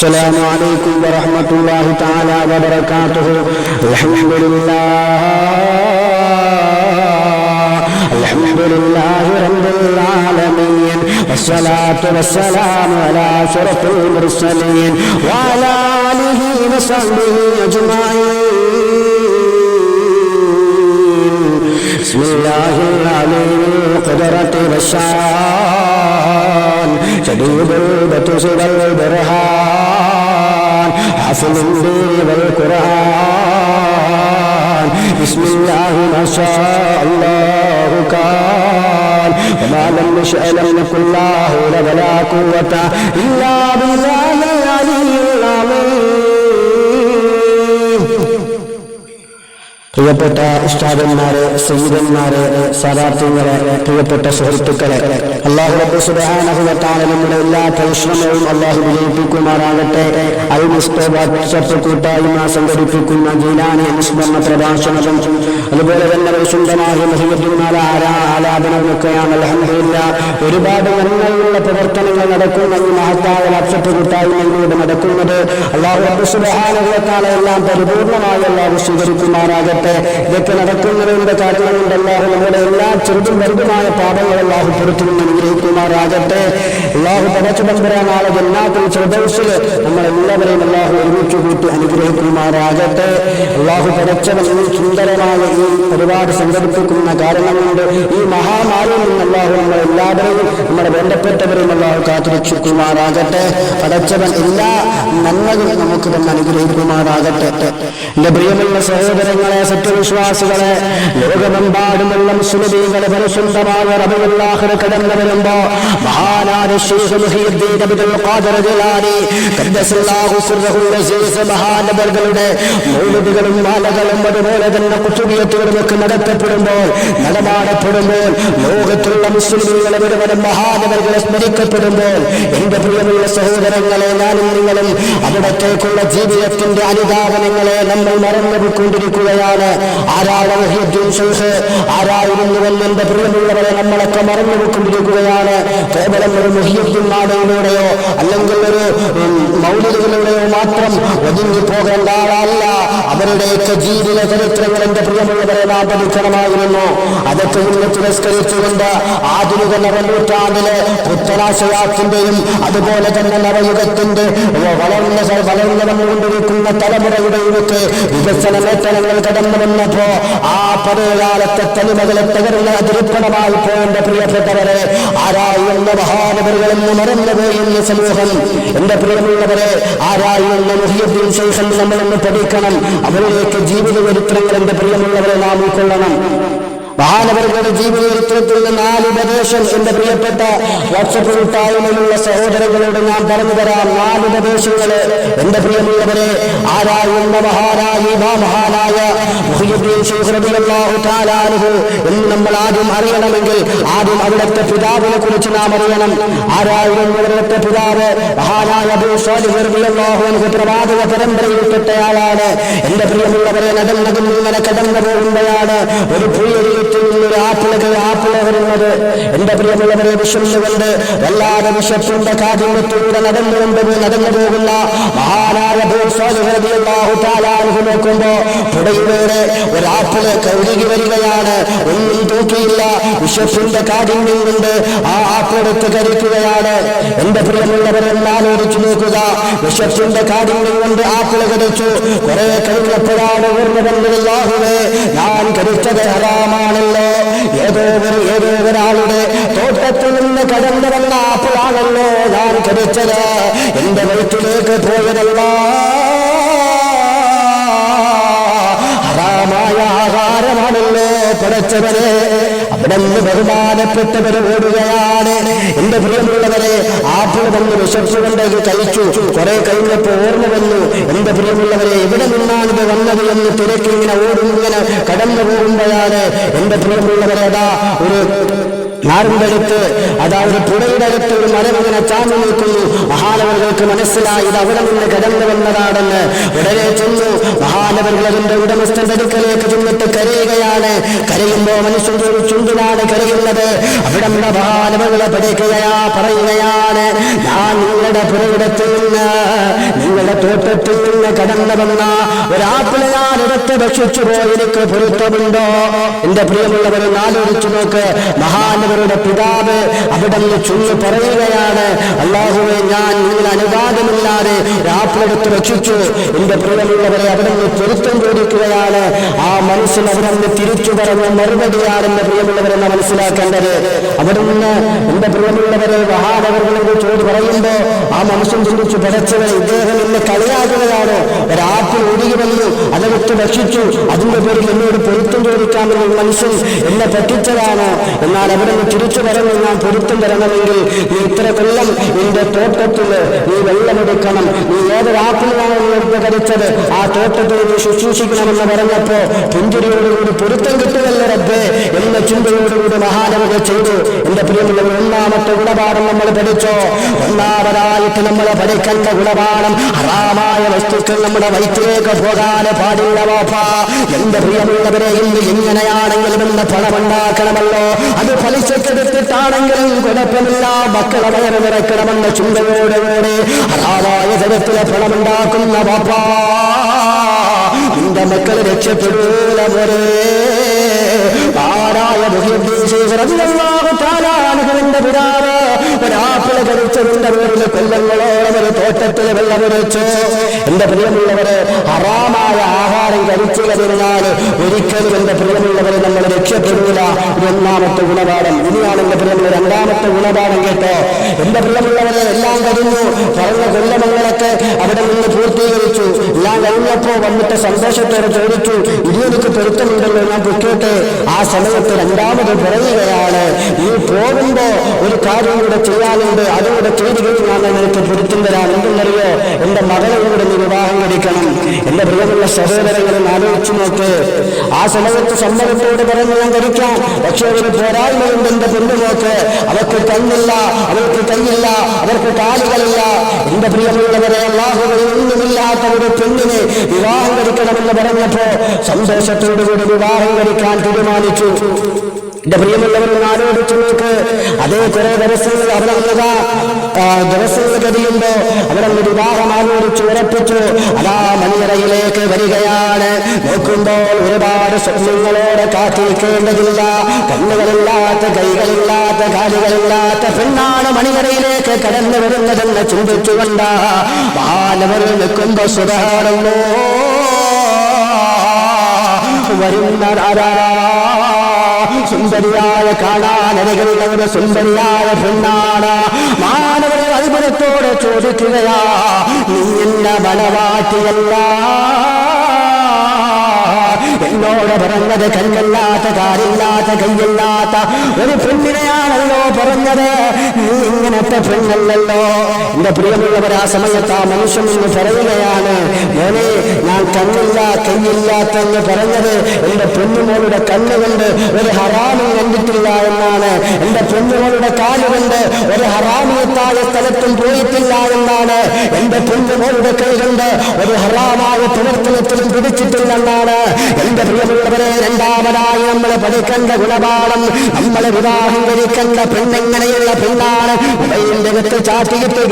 السلام عليكم ورحمة الله تعالى وبركاته. الحمد لله. الحمد لله رب العالمين. والصلاة والسلام على أشرف المرسلين وعلى آله وصحبه أجمعين. بسم الله العليم القدرة والشان. شديد البطش والبرهان والقرآن بسم الله ما شاء الله كان وما لم يشأ لم يكن لا حول ولا قوة إلا بالله العلي പ്രിയപ്പെട്ട ഇഷ്ടാദന്മാരെ സയ്യിദന്മാരെ സാധാർത്ഥ്യങ്ങളെ പ്രിയപ്പെട്ട സുഹൃത്തുക്കളെ അള്ളാഹു നമ്മുടെ എല്ലാ പരിശ്രമവും അള്ളാഹു വിജയിപ്പിക്കുമാറാകട്ടെ. അൽ മുസ്തോബത്ത് കൂട്ടായ്മ സംഘടിപ്പിക്കുന്ന ജീലാനി അനുസ്മരണ പ്രഭാഷണവും അതുപോലെ തന്നെ പരിശുദ്ധമായ ആരാ ആലാപനമൊക്കെയാണ് അലഹമില്ല ഒരുപാട് നന്മയുള്ള പ്രവർത്തനങ്ങൾ നടക്കുന്ന മഹത്തായ വാട്സപ്പ് കൂട്ടായ്മയിലൂടെ നടക്കുന്നത് അള്ളാഹു എല്ലാം പരിപൂർണമായി അള്ളാഹു സ്വീകരിക്കുമാറാകട്ടെ. ഇതൊക്കെ നടക്കുന്നതിന്റെ കാരണം കൊണ്ട് അള്ളാഹു നമ്മുടെ എല്ലാ ചെറുതും വലുതുമായ പാപങ്ങൾ അല്ലാഹു പുറത്തു നിന്ന് അനുഗ്രഹിക്കുമാറാകട്ടെ. അള്ളാഹു പടച്ചു പമ്പരാൻ നാളെ ജന്നാത്തിൽ ചെറുദൗസിൽ നമ്മളെല്ലാവരെയും അള്ളാഹു ഒരുമിച്ച് കൂട്ടി അനുഗ്രഹിക്കുമാറാകട്ടെ. അള്ളാഹു പടച്ചവൻ ഈ സുന്ദരമായ ഈ പരിപാടി സംഘടിപ്പിക്കുന്ന കാരണം കൊണ്ട് ഈ മഹാമാരിയിൽ നിന്ന് അള്ളാഹു നമ്മളെല്ലാവരെയും നമ്മുടെ വേണ്ടപ്പെട്ടവരും അള്ളാഹു കാത്തുരക്ഷിക്കുമാറാകട്ടെ പടച്ചവൻ എല്ലാ നന്മകളും നമുക്ക് തന്നെ അനുഗ്രഹിക്കുമാറാകട്ടെ. എന്റെ പ്രിയമുള്ള സഹോദരങ്ങളെ സത്യവിശ്വാസികളെ ലോകമെമ്പാടുമുള്ള മുസ്ലിമീങ്ങളെ പരിശുദ്ധമായ റബിയുള്ളാഹിന് കടന്നു വരുമ്പോ മഹാനായ ശൈഖ് മുഹിയുദ്ദീൻ അബ്ദുൽ ഖാദിർ ജിലാനി ഖദ്ദസല്ലാഹു സിർറഹുൽ അസീസ് മഹാനവർകളുടെ മൗലിദുകളും മാലകളും അതുപോലെ തന്നെ കുത്തുബിയത്തുകളും ഒക്കെ നടത്തപ്പെടുമ്പോൾ നടമാടപ്പെടുമ്പോൾ ലോകത്തുള്ള മുസ്ലിമീകളെ മുഴുവനും മഹാനവറുകളെ സ്മരിക്കപ്പെടുമ്പോൾ എന്റെ പ്രിയമുള്ള സഹോദരങ്ങളെ ഞാനും നിങ്ങളും അവിടത്തേക്കുള്ള ജീവിതത്തിന്റെ അനുദാപനങ്ങളെ നമ്മൾ മറന്നുപോയിക്കൊണ്ടിരിക്കുകയാണ്. ആരാണ് ശൈഖ് ആരായിരുന്നുവെന്ന് എന്റെ പ്രിയമുള്ളവരെ നമ്മളൊക്കെ മറന്നുപോയിക്കൊണ്ടിരിക്കുകയാണ്. കേവലം ഒരു മുഹിയുദ്ദീൻ നാടയിലൂടെയോ അല്ലെങ്കിൽ ഒരു മൗലികളിലൂടെയോ മാത്രം ഒതുങ്ങി പോകേണ്ട ആളല്ല. അവരുടെയൊക്കെ ജീവിത ചരിത്രങ്ങൾ എന്റെ പ്രിയമുള്ളവരെ നാം പഠിക്കണമായിരുന്നു. അതൊക്കെ ഇന്ന് തിരസ്കരിച്ചുകൊണ്ട് ആധുനിക നവനൂറ്റാണ്ടിലെ പുത്തനാശയാത്തിന്റെയും അതുപോലെ തന്നെ നവയുഗത്തിന്റെ വളർന്ന വളർന്നു വന്നുകൊണ്ടിരിക്കുന്ന തലമുറയുടെയൊക്കെ വികസന നേട്ടങ്ങൾ കടന്നു വന്നപ്പോ ആ പഴയകാലത്തെ തനിമകളെ തകർന്ന അതിരുപ്പണമായി പോകേണ്ട പ്രിയപ്പെട്ടവരെ ആരായുന്ന മറന്നുപോയി മറന്നുപോയെന്ന സമൂഹം. എന്റെ പ്രിയമുള്ളവരെ ആരായുന്ന മുഹിയുദ്ദീൻ ശേഷം നമ്മളൊന്ന് പഠിക്കണം. അവരിലേക്ക് ജീവിത ചരിത്രങ്ങൾ എന്റെ പ്രിയമുള്ളവരെ നാം ഉൾക്കൊള്ളണം. മഹാനവരുടെ ജീവിത ചരിത്രത്തിൽ നിന്ന് നാല് ഉപദേശം എന്റെ പ്രിയപ്പെട്ട വാട്സപ്പ് കൂട്ടായ്മയിലുള്ള സഹോദരങ്ങളോട് ഞാൻ പറഞ്ഞു തരാം. നാല് ഉപദേശങ്ങൾ. എന്റെ പ്രിയമുള്ളവരെ ആരായുന്ന മഹാനായ മഹാനായ എന്ന് നമ്മൾ ആദ്യം അറിയണമെങ്കിൽ ആദ്യം അവിടുത്തെ പിതാവിനെ കുറിച്ച് നാം അറിയണം. ആരായിരുന്നു അവിടുത്തെ പിതാവ് മഹാനായ പ്രവാചക പരമ്പരയിൽപ്പെട്ടയാളാണ്. എന്റെ പ്രിയമുള്ളവരെ നടന്നതും ഇങ്ങനെ കടന്നു പോകുമ്പോഴാണ് ഒരു പുളിയരികത്തിൽ നിന്നൊരു ആപ്പിളക ആപ്പിള വരുന്നത് എന്റെ പ്രിയമുള്ളവരെ വിശ്വസിച്ചുകൊണ്ട് വല്ലാതെ വിശപ്പിന്റെ നടന്നു പോകുന്ന മഹാനായ നോക്കുമ്പോ പുടയിലൂടെ ഒരു കൗതുകി വരികയാണ്. ഒന്നും തൂക്കിയില്ല. വിശ്വസിന്റെ കാഠിന്യം കൊണ്ട് ആ ആപ്പിളെടുത്ത് കരിക്കുകയാണ് എന്റെ പ്രിയമുള്ളവരെല്ലാം ആലോചിച്ചു നോക്കുക. വിശ്വസിന്റെ കാഠിന്യം കൊണ്ട് ആപ്പിൾ കടിച്ചു. കുറെ കഴിഞ്ഞപ്പോഴാണ് ഓർമ്മ വന്നതല്ലാഹുവേ ഞാൻ കടിച്ചത് ഹറാമാണല്ലോ. ഏതോ ഏതോ ഒരാളുടെ തോട്ടത്തിൽ നിന്ന് കടന്നു വന്ന ആപ്പിളാണല്ലോ ഞാൻ കടിച്ചത്. എന്റെ വീട്ടിലേക്ക് പോയതല്ല. ആഹാരമാണല്ലോ പടച്ചവരെ അവിടെ ബഹുമാനപ്പെട്ടവര് ഓടുകയാണ്. എന്റെ പ്രിയമുള്ളവരെ ആപ്പിൾ വന്ന് വിശ്വസിച്ചുകൊണ്ട് കഴിച്ചു കുറെ കഴിഞ്ഞപ്പോ ഓർമ്മ വന്നു. എന്റെ പ്രിയമുള്ളവരെ എവിടെ നിന്നാണ് ഇത് വന്നത് എന്ന് തിരക്കിങ്ങനെ ഓടും കടന്നു പോകുമ്പോഴാണ് എന്റെ പ്രിയമുള്ളവരെ അതാ ഒരു നാടിന്റെ അടുത്ത് അതായത് പുഴയുടെ അകത്ത് ഒരു മരം ഇങ്ങനെ ചാഞ്ഞു നിൽക്കുന്നു. മഹാനവർക്ക് മനസ്സിലായി ഇത് അവിടെ നിന്ന് കടന്നു വന്നതാണെന്ന്. ഉടനെ ചെന്നു. മഹാനവകൾ അതിന്റെ ഉടമസ്ഥന്റെ അടുക്കലേക്ക് ചെന്നിട്ട് കരയുകയാണ്. കരയുമ്പോ മനുഷ്യൻ ഒരു ചുണ്ടിലാണ് കരയുന്നത്. അവിടെ നമ്മുടെ മഹാനവകളെ പഠിക്കുകയാ പറയുകയാണ് ഞാൻ നിങ്ങളുടെ പുരയിടത്തിൽ നിന്ന് നിങ്ങളുടെ തോട്ടത്തിൽ നിന്ന് കടന്നു വന്ന ഒരാപ്പിളെ എടുത്ത് ഭക്ഷിച്ചു പോയതിലേക്ക് പൊരുത്തമുണ്ടോ? എന്റെ പ്രിയമുള്ളവരെ നാലോടിച്ചു നോക്ക്. മഹാനവരുടെ പിതാവ് അവിടെ നിന്ന് ചുണ്ണു പറയുകയാണ് അള്ളാഹുവെ ഞാൻ നിങ്ങൾ അനുവാദമില്ലാതെ ഒരാപ്പിളെടുത്ത് ഭക്ഷിച്ചു. എന്റെ പ്രിയമുള്ളവരെ അവിടെ നിന്ന് പൊരുത്തം ചോദിക്കുകയാണ്. ആ മനസ്സിൽ അവിടെ നിന്ന് തിരിച്ചു പറഞ്ഞ മറുപടിയാണ് എന്റെ പ്രിയമുള്ളവരെ മനസ്സിലാക്കേണ്ടത്? അവിടെ നിന്ന് എന്റെ പ്രിയമുള്ളവരെ മഹാനവരുടെ ചോദ്യം പറയുമ്പോ മനുഷ്യൻ ചിന്തിച്ചു പടച്ചവൻ ഇദ്ദേഹം എന്നെ കളിയാക്കുകയാണോ ഒരാപ്പിൽ ഒഴുകി വന്നു അതെടുത്ത് ഭക്ഷിച്ചു. അതിന്റെ പേരിൽ എന്നോട് പൊരുത്തം ചോദിക്കാമെന്ന് മനുഷ്യൻ എന്നെ പറ്റിച്ചതാണോ. എന്നാൽ അവിടെ നിന്ന് തിരിച്ചു പറഞ്ഞു ഞാൻ പൊരുത്തം തരണമെങ്കിൽ നീ ഇത്ര കൊല്ലം നിന്റെ തോട്ടത്തിൽ നീ വെള്ളമെടുക്കണം നീ ഏതൊരാപ്പിലാണോ നീ എടുത്ത് കരിച്ചത് ആ തോട്ടത്തിൽ നീ ശുശ്രൂഷിക്കണമെന്ന് പറഞ്ഞപ്പോ പുഞ്ചിരിയോടുകൂടി പൊരുത്തം കിട്ടുകയല്ലേ റബ്ബേ? എന്ന ചിന്തയോടുകൂടി മഹാനവകൾ ചെയ്തു. എന്റെ പ്രിയമുള്ളവർ ഒന്നാമത്തെ ഗുണപാഠം നമ്മൾ പഠിച്ചോ? ഒന്നാമതായിട്ട് നമ്മൾ പഠിക്കേണ്ട ഗുണപാഠം ഹറാമായ വസ്തുക്കൾ നമ്മുടെ വയറ്റിലേക്ക് പോകാൻ പാടില്ല വാപ്പ എന്റെ പ്രിയമുള്ളവരെ ഇന്ന് എങ്ങനെയാണെങ്കിലും ഇന്ന് പണമുണ്ടാക്കണമല്ലോ. അത് പലിശക്കെടുത്തിട്ടാണെങ്കിലും കുഴപ്പമില്ല. മക്കളെ വയറ് നിറക്കണമെന്ന ചിന്തയോടുകൂടി ഹറാമായ തരത്തിലെ പണമുണ്ടാക്കുന്ന വാപ്പാ നിന്റെ മക്കൾ രക്ഷപ്പെടൂല ആരായ ന്റെ പിതാവ് ഒരാപ്പിള കരിച്ചതിന്റെ പേരിൽ കൊല്ലങ്ങളോളം ഒരു തോട്ടത്തിൽ വെള്ളമൊഴിച്ചു എന്റെ പ്രിയമുള്ളവരെ ഹറാമായ ആഹാരം കഴിച്ചു ഒരിക്കലും എന്റെ പ്രിയമുള്ളവരെ നമ്മൾ രക്ഷപ്പെടൂല ഇത് ഒന്നാമത്തെ ഗുണപാഠം ഇനിയാണ് എന്റെ പ്രിയമുള്ള രണ്ടാമത്തെ ഗുണപാഠം കേട്ടോ എന്റെ പ്രിയമുള്ളവരെ എല്ലാം കഴിഞ്ഞു പറഞ്ഞ കൊല്ലമങ്ങളൊക്കെ അവിടെ നിന്ന് എല്ലാം കഴിഞ്ഞപ്പോ വന്നിട്ട് സന്തോഷത്തോടെ ചോദിച്ചു ഇനി എനിക്ക് പൊരുത്തമുണ്ടല്ലോ ഞാൻ പൊക്കോട്ടെ ആ സമയത്ത് രണ്ടാമത് പറയുകയാണ് ഈ പോകുമ്പോ ഒരു കാര്യം കൂടെ ചെയ്യാനുണ്ട് അതും കൂടെ ചെയ്തു കഴിഞ്ഞാൽ നിനക്ക് പൊരുത്തം തരാൻ എന്തെന്നറിയോ? എന്റെ മകളെ കൂടെ നീ വിവാഹം കഴിക്കണം. എന്റെ പ്രിയമുള്ള സഹോദരങ്ങളും ആലോചിച്ചു നോക്ക്. ആ സമയത്ത് സമ്മതത്തോട് പറഞ്ഞ് ഞാൻ കഴിക്കാം. പക്ഷെ ഒരു പോരായ്മയുണ്ട് എന്റെ പെണ്ണു നോക്ക് അവർക്ക് കണ്ണില്ല അവർക്ക് കൈയില്ല അവർക്ക് കാലുകളില്ല. എന്റെ പ്രിയമുള്ളവരെ അള്ളാഹുകളിൽ ഒന്നുമില്ലാത്ത ഒരു പെണ്ണിനെ വിവാഹം കഴിക്കണമെന്ന് പറഞ്ഞപ്പോ സന്തോഷത്തോടുകൂടി വിവാഹം കഴിക്കാൻ തീരുമാനിച്ചു. എന്റെ പ്രിയമുള്ളവരൊന്ന് ആലോചിച്ചു നോക്ക്. അതേ കുറെ ദിവസങ്ങൾ വന്നതാ ദിവസങ്ങൾ കഴിയുമ്പോ അവരങ്ങ് വിവാഹം ആലോചിച്ചു ഉറപ്പിച്ചു അതാ മണിയറയിലേക്ക് വരികയാണ്. നോക്കുമ്പോൾ ഒരുപാട് സ്വപ്നങ്ങളോടെ കാത്തിരിക്കേണ്ടതില്ല. കണ്ണുകളില്ലാത്ത കൈകളില്ലാത്ത കാലുകളില്ലാത്ത പെണ്ണാണ് മണിയറയിലേക്ക് കടന്നു വരുന്നതെന്ന് ചിന്തിച്ചുകൊണ്ട് മാനവർ നിൽക്കുമ്പോ സുധാരണോ വരുന്നതാരാ സുന്ദരിയായ കാണാനരകളുടെ സുന്ദരിയായ പെണ്ണാണ്. മാനവരെ അത്ഭുതത്തോടെ ചോദിക്കുകയാ നീ എന്ന ബലവാട്ടിയല്ല എന്നോട് പറഞ്ഞത് കല്ലല്ലാത്ത കാലില്ലാത്ത കൈയില്ലാത്ത ഒരു പെണ്ണിനെയാണല്ലോ പറഞ്ഞത്. നീ ഇങ്ങനത്തെ പെണ്ണല്ലല്ലോ. എന്റെ പ്രിയമുള്ളവർ ആ സമയത്ത് ആ മനുഷ്യൻ എന്ന് പറയുകയാണ് മോനെ ഞാൻ കണ്ണില്ല കയ്യില്ലാത്ത എന്ന് പറഞ്ഞത് എന്റെ പെണ്ണുമോളുടെ കണ്ണുകൊണ്ട് ഒരു ഹറാമും കണ്ടിട്ടില്ല എന്നാണ്. എന്റെ പെണ്ണുമോളുടെ കാലുകൊണ്ട് ഒരു ഹറാമിയത്തായ സ്ഥലത്തും പോയിട്ടില്ല എന്നാണ്. എന്റെ പെണ്ണുമോളുടെ കൈ കൊണ്ട് ഒരു ഹറാമായ പ്രവർത്തനത്തിലും പിടിച്ചിട്ടില്ലെന്നാണ് എന്റെ പ്രിയമുള്ളവരെ രണ്ടാമതായി നമ്മൾ പഠിക്കേണ്ട ഗുണപാഠം. നമ്മൾ വിവാഹം കഴിക്കേണ്ട പെണ്ണെങ്ങനെയുള്ള പെണ്ണാണ്? ഉടയിന്റെ വിത്ത്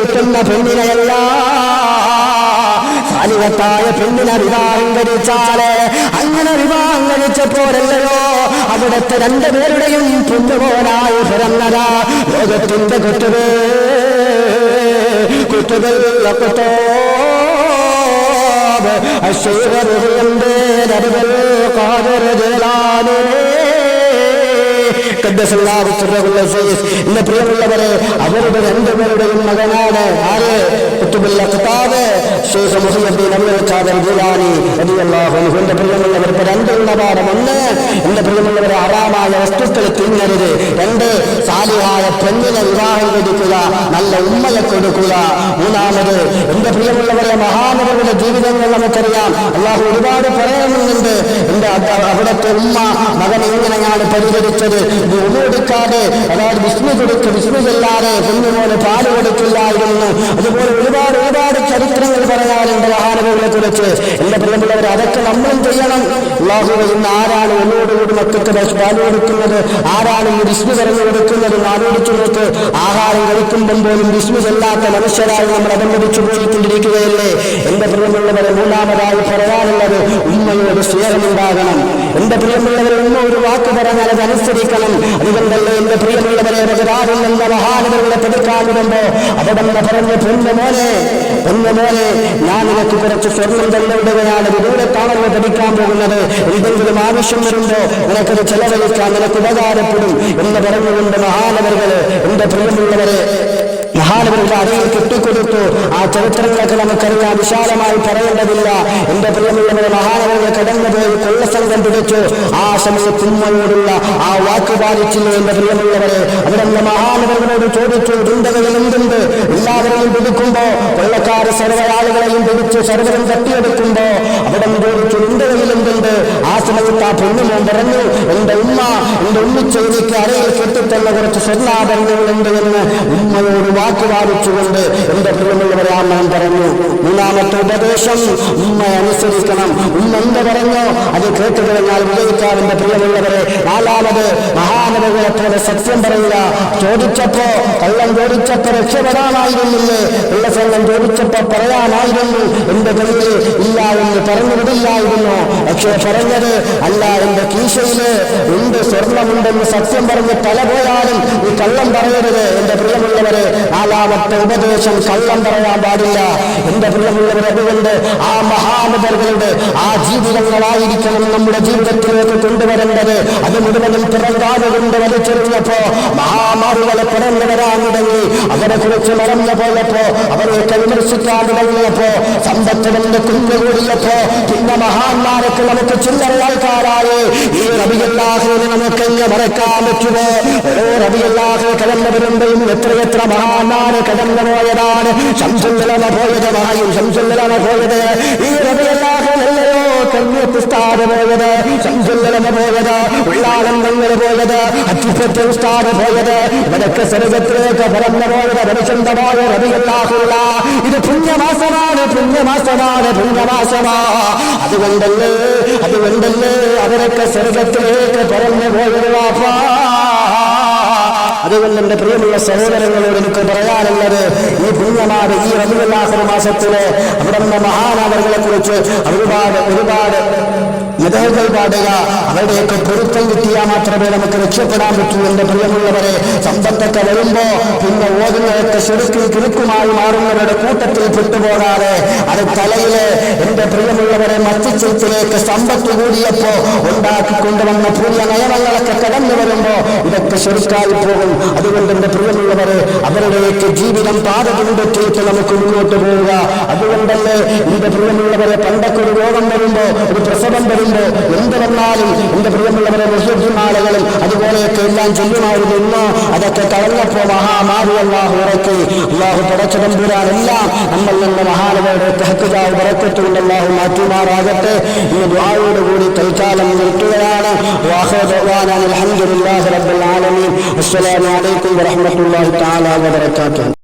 കിട്ടുന്ന പെണ്ണിനെയല്ല. സാലിവത്തായ പെണ്ണിനെ വിവാഹം കഴിച്ചാൽ അങ്ങനെ വിവാഹം കഴിച്ചപ്പോഴല്ലോ അവിടുത്തെ രണ്ടുപേരുടെയും പുണ്യപോലായി പിറന്നതാ ലോകത്തിന്റെ കുറ്റവേ കുറ്റവെള്ള കുറ്റോ അശ്വരഹുണ്ട് അവരുടെ രണ്ടുപേരുടെയും മകനാണ് ആര്? കുത്തുബില്ല കിതാബ് ശേഖ് മുഹമ്മദ് അബ്ദുൽ ഖാദർ ജിലാനി റളിയല്ലാഹു അൻഹു എന്റെ പ്രിയമുള്ളവർക്ക് രണ്ട് ഗുണപാഠം ഒന്ന് എന്റെ പ്രിയമുള്ളവരെ ഹറാമായ വസ്തുക്കൾ തിന്നരുത് രണ്ട് സാലിഹായ പെണ്ണിനെ വിവാഹം കൊടുക്കുക നല്ല ഉമ്മയെ കൊടുക്കുക മൂന്നാമത് എന്റെ പ്രിയമുള്ളവരെ മഹാനവരുടെ ജീവിതങ്ങൾ നമുക്കറിയാം അള്ളാഹു ഒരുപാട് പറയുന്നുണ്ട് എന്റെ അവിടുത്തെ ഉമ്മ മകൻ എങ്ങനെയാണ് പരിഹരിച്ചത് ഉടുക്കാതെ അതായത് വിഷ്ണു കൊടുത്ത് വിഷ്ണു ചെല്ലാതെ കുഞ്ഞുപോലെ പാൽ കൊടുക്കില്ലായിരുന്നു അതുപോലെ ഒരുപാട് ഒരുപാട് ചരിത്രങ്ങൾ പറയാനുണ്ട് മഹാനവകളെ കുറിച്ച് എന്റെ പ്രിയമുള്ളവർ അതൊക്കെ നമ്മളും ചെയ്യണം? അള്ളാഹു ഇന്ന് ആരാണ് ഒന്നോടുകൂടി മക്കൾക്ക് പാൽ കൊടുക്കുന്നത്? ആരാണ് ഈ വിഷ്ണു പറഞ്ഞു കൊടുക്കുന്നത്? ആലോചിച്ചു നോക്ക്. ആഹാരം കഴിക്കുമ്പം പോലും വിഷ്ണു ചെല്ലാത്ത മനുഷ്യരായി നമ്മൾ അപങ്കടിച്ചു പോയിക്കൊണ്ടിരിക്കുകയല്ലേ? എന്റെ പ്രിയമുള്ളവരെ മൂന്നാമതായി പറയാനുള്ളത് ഉമ്മയോട് സ്നേഹമുണ്ടാകണം എന്റെ പ്രിയമുള്ളവരെ ഉമ്മ ഒരു വാക്ക് പറഞ്ഞാൽ അത് അനുസരിക്കണം. അതുകൊണ്ടല്ലേ എന്റെ പ്രിയമുള്ളവരെ എന്ന മഹാനവരുടെ പെടുക്കാനിടുമ്പോ അവിടെ പറഞ്ഞ് പൊന്നു മോനെ മോനെ ഞാൻ നിനക്ക് കുറച്ച് സ്വർണം തന്നിടുകയാണ് വിദൂരത്താണല്ലോ പഠിക്കാൻ പോകുന്നത്. എന്തെങ്കിലും ആവശ്യം വരുമ്പോ നിനക്കത് ചെലവഴിക്കാൻ നിനക്ക് ഉപകാരപ്പെടും എന്ന് പറഞ്ഞുകൊണ്ട് മഹാനവരുകൾ എന്റെ പ്രിയമുള്ളവരെ മഹാനവരുടെ അരയിൽ കെട്ടിക്കൊടുത്തു. ആ ചരിത്രങ്ങളൊക്കെ നമുക്കറിയാം. വിശാലമായി പറയേണ്ടതില്ല. എന്റെ പ്രിയമുള്ളവരെ മഹാനവരുടെ കടന്നുപോയി കൊള്ളസംഘം പിടിച്ചു. ആ സമയത്ത് തിന്മയോടുള്ള ആ വാക്ക് പാലിച്ചില്ല എന്റെ പ്രിയമുള്ളവരെ? അവിടെ മഹാനവരോട് ചോദിച്ചു ദുണ്ടകളിൽ എന്തുണ്ട്? എല്ലാവരെയും പിടിക്കുമ്പോ കൊള്ളക്കാർ സർവ ആളുകളെയും പിടിച്ച് സർവരും തട്ടിയെടുക്കുമ്പോ അവിടെ ചോദിച്ചു ദുണ്ടകളിൽ എന്തുണ്ട്? ആ സമയത്ത് ആ പൊന്നുമോ പറഞ്ഞു എന്റെ ഉമ്മ എന്റെ ഉമ്മിച്ചേരിക്ക് അരയിൽ കെട്ടിത്തന്ന കുറച്ച് സ്വർണാഭരണങ്ങളുണ്ട് എന്ന് വാക്ക് വാദിച്ചുകൊണ്ട് എന്റെ പറയാൻ നാം പറഞ്ഞു? മൂന്നാമത്തെ ഉപദേശം ഉമ്മ അനുസരിക്കണം. ഉമ്മ എന്ത് പറഞ്ഞോ അത് കേട്ടു കഴിഞ്ഞാൽ വിജയിക്കാവിന്റെ പ്രിയമുള്ളവരെ നാലാമത് മഹാനവകളെ പോലെ സത്യം പറയുക. ചോദിച്ചപ്പോ കള്ളം ചോദിച്ചപ്പോ രക്ഷപ്പെടാനായിരുന്നില്ലേ? സ്വന്തം ചോദിച്ചപ്പോ പറയാനായിരുന്നു. എന്റെ കയ്യിൽ ഇല്ല എന്ന് പറഞ്ഞു വിടില്ലായിരുന്നു പക്ഷേ പറഞ്ഞത് അല്ല എന്റെ കീശയിൽ ഉണ്ട് സ്വർണമുണ്ടെന്ന് സത്യം പറഞ്ഞ് പല പോയാലും ഈ കള്ളം പറയരുത്. എന്റെ പ്രിയമുള്ളവരെ നാലാമത്തെ ഉപദേശം കള്ളം പറയാൻ പാടില്ല. എന്റെ സ്നേഹമുള്ള നബികളുടെ ആ മഹാനബറുകളുടെ ആ ജീവിതങ്ങളായിരിക്കണം നമ്മുടെ ജീവിതത്തിലേക്ക് കൊണ്ടുവരേണ്ടത്. അത് മുഴുവനും പിറങ്കാതെ കൊണ്ട് വലിച്ചെറിഞ്ഞപ്പോ മഹാമാരികളെ പിറന്നു വരാൻ തുടങ്ങി. അവരെ കുറിച്ച് മറന്നു പോയപ്പോ അവരെയൊക്കെ വിമർശിക്കാൻ തുടങ്ങിയപ്പോ സമ്പത്ത് കുഞ്ഞു കൂടിയപ്പോ മഹാന്മാരൊക്കെ നമുക്ക് ചില്ലറ ആൾക്കാരായി ഈ റബിയല്ലാഹിനെ നമുക്ക് എങ്ങനെ മറക്കാൻ പറ്റുമോ? ഓരോ റബിയല്ലാഹു കടന്നു വരുമ്പോഴും എത്രയെത്ര മഹാന്മാര് കടന്നു പോയതാണ് ശംസുല്ലമ പോയത് മായും ശംസുല്ലമ പോയത്. ഈ റബിയല്ലാഹെല്ലയോ കന്യസ്താട് പോയത് ശംസുല്ലമ പോയത് ഉള്ളാനന്ദങ്ങൾ പോയത് അറ്റിപ്പറ്റ ഉസ്താദ് പോയത്. ഇവരൊക്കെ സ്വർഗത്തിലേക്ക് പറഞ്ഞ പോയത് പരിശുദ്ധമായ റബിയ പുണ്യമാസമാണ് പുണ്യമാസമാണ് പുണ്യമാസമാ അതുകൊണ്ടല്ലേ അതുകൊണ്ടല്ലേ അവരൊക്കെ സ്വർഗത്തിലേക്ക് പറഞ്ഞു പോയൊരു വാപ്പാ. അതുകൊണ്ട് എന്റെ പ്രിയമുള്ള സഹോദരങ്ങളോട് എനിക്ക് പറയാനുള്ളത് ഈ പുണ്യമാട് ഈ റബിയുല്ലാഹർ മാസത്തിലെ അവിടെ മഹാനവറുകളെ കുറിച്ച് ഒരുപാട് ഒരുപാട് മെതകൾ പാടുക. അവരുടെയൊക്കെ പൊരുത്തം കിട്ടിയാൽ മാത്രമേ നമുക്ക് രക്ഷപ്പെടാൻ പറ്റൂ എന്റെ പ്രിയമുള്ളവരെ. സമ്പത്തൊക്കെ വരുമ്പോ പിന്നെ ഓതുന്നതൊക്കെ ശരിക്കും കിരുക്കുമായി മാറുന്നവരുടെ കൂട്ടത്തിൽ പെട്ടുപോകാതെ അത് തലയിൽ എന്റെ പ്രിയമുള്ളവരെ മസ്തിത്വത്തിലേക്ക് സമ്പത്ത് കൂടിയപ്പോ ഉണ്ടാക്കി കൊണ്ടുവന്ന പുതിയ നയങ്ങളൊക്കെ കടന്നു വരുമ്പോ ഇതൊക്കെ ശരിക്കായി പോകും. അതുകൊണ്ട് എന്റെ പ്രിയമുള്ളവരെ അവരുടെയൊക്കെ ജീവിതം പാത പിൻപറ്റിയിട്ട് നമുക്ക് മുന്നോട്ട് പോവുക. അതുകൊണ്ടല്ലേ എന്റെ പ്രിയമുള്ളവരെ പണ്ടൊക്കെ ഒരു രോഗം വരുമ്പോ ഒരു പ്രസവം വരുമ്പോ എന്ത് വന്നാലും എന്റെ പ്രിയമുള്ളവരെ മുസ്ലിമാളുകളും അതുപോലെയൊക്കെ എല്ലാം ചൊല്ലുമായിരുന്നു ഇന്നോ. അതൊക്കെ കളഞ്ഞപ്പോ മഹാമാരി അള്ളാഹു ഉറക്കി. അള്ളാഹു പടച്ചതമ്പുരാനെല്ലാം നമ്മൾ നിന്ന് മഹാനവരുടെ തെഹക്കുതായി പറക്കത്തുകൊണ്ട് അള്ളാഹു മാറ്റുമാറാകട്ടെ. ഇന്ന് ദ്വായോടുകൂടി തൽക്കാലം നിർത്തുകയാണ്. അലഹമുല്ലാ റബ്ബുൽ ആലമീൻ. അസ്സലാമു അലൈക്കും വറഹ്മത്തുള്ളാഹി തആല വബറകാതുഹു.